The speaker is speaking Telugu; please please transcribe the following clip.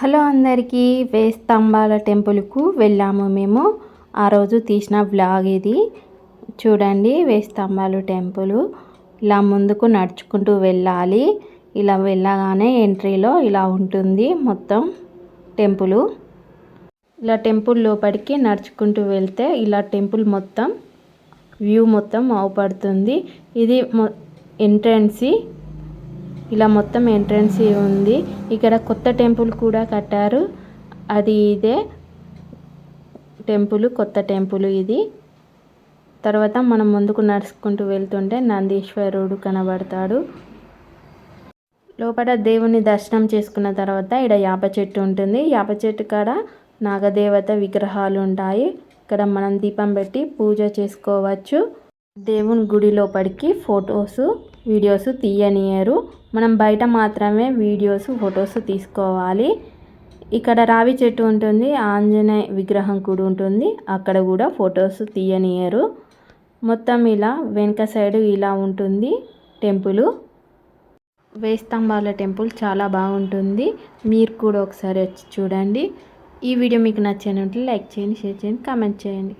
హలో అందరికీ వేస్తంబాల టెంపుల్కు వెళ్ళాము మేము. ఆ రోజు తీసిన బ్లాగ్ ఇది. చూడండి వేస్తంబాలు టెంపుల్. ఇలా ముందుకు నడుచుకుంటూ వెళ్ళాలి. ఇలా వెళ్ళగానే ఎంట్రీలో ఇలా ఉంటుంది మొత్తం టెంపుల్. ఇలా టెంపుల్ లోపలికి నడుచుకుంటూ వెళ్తే ఇలా టెంపుల్ మొత్తం వ్యూ మొత్తం అవుపడుతుంది. ఇది మొ ఎంట్రన్సీ ఇలా మొత్తం ఎంట్రన్స్ ఉంది. ఇక్కడ కొత్త టెంపుల్ కూడా కట్టారు. అది ఇదే టెంపుల్ కొత్త టెంపుల్ ఇది. తర్వాత మనం ముందుకు నడుచుకుంటూ వెళ్తుంటే నందీశ్వరుడు కనబడతాడు. లోపల దేవుని దర్శనం చేసుకున్న తర్వాత ఇక్కడ యాప చెట్టు ఉంటుంది. యాప చెట్టు కాడ నాగదేవత విగ్రహాలు ఉంటాయి. ఇక్కడ మనం దీపం పెట్టి పూజ చేసుకోవచ్చు. దేవుని గుడి లోపలికి ఫొటోస్. వీడియోస్ తీయనియరు. మనం బయట మాత్రమే వీడియోస్ ఫొటోస్ తీసుకోవాలి. ఇక్కడ రావి చెట్టు ఉంటుంది ఆంజనేయ విగ్రహం కూడా ఉంటుంది. అక్కడ కూడా ఫొటోస్ తీయనియరు. మొత్తం ఇలా వెనుక సైడ్ ఇలా ఉంటుంది టెంపుల్. వేస్తంబాల టెంపుల్ చాలా బాగుంటుంది. మీరు కూడా ఒకసారి వచ్చి చూడండి. ఈ వీడియో మీకు నచ్చినట్లు లైక్ చేయండి షేర్ చేయండి కామెంట్ చేయండి.